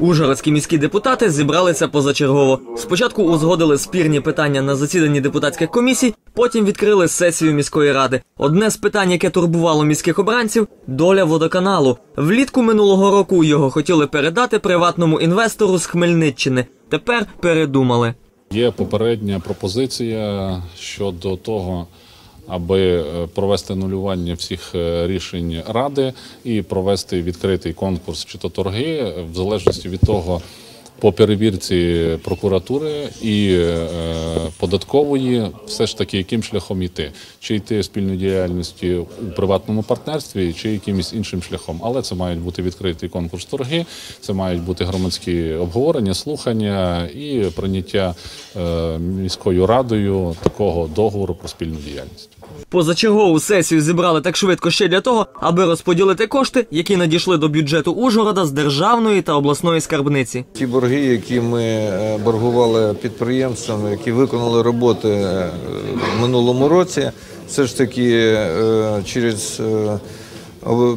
Ужгородські міські депутати зібралися позачергово. Спочатку узгодили спірні питання на засіданні депутатських комісій, потім відкрили сесію міської ради. Одне з питань, яке турбувало міських обранців доля водоканалу. Влітку минулого року його хотіли передати приватному інвестору з Хмельниччини. Тепер передумали. Є попередня пропозиція щодо того, аби е, провести нулювання всіх е, рішень ради і провести відкритий конкурс чи то торги, в залежності від того. По перевірці прокуратури і е, податкової, все ж таки, яким шляхом йти, чи йти спільної діяльності у приватному партнерстві, чи якимось іншим шляхом. Але це мають бути відкритий конкурс торги, це мають бути громадські обговорення, слухання і прийняття е, міською радою такого договору про спільну діяльність. Позачергову сесію зібрали так швидко ще для того, аби розподілити кошти, які надійшли до бюджету Ужгорода з державної та обласної скарбниці. Ті борги, які ми е, боргували підприємствам, які виконали роботи е, в минулому році, все ж таки е, через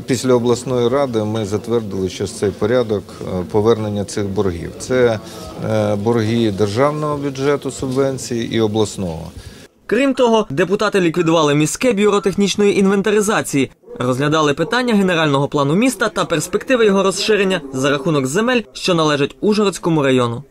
після обласної ради ми затвердили зараз цей порядок повернення цих боргів. Це борги державного бюджету субвенції і обласного. Крім того, депутати ліквідували міське бюро технічної інвентаризації, розглядали питання генерального плану міста та перспективи його розширення за рахунок земель, що належать Ужгородському району.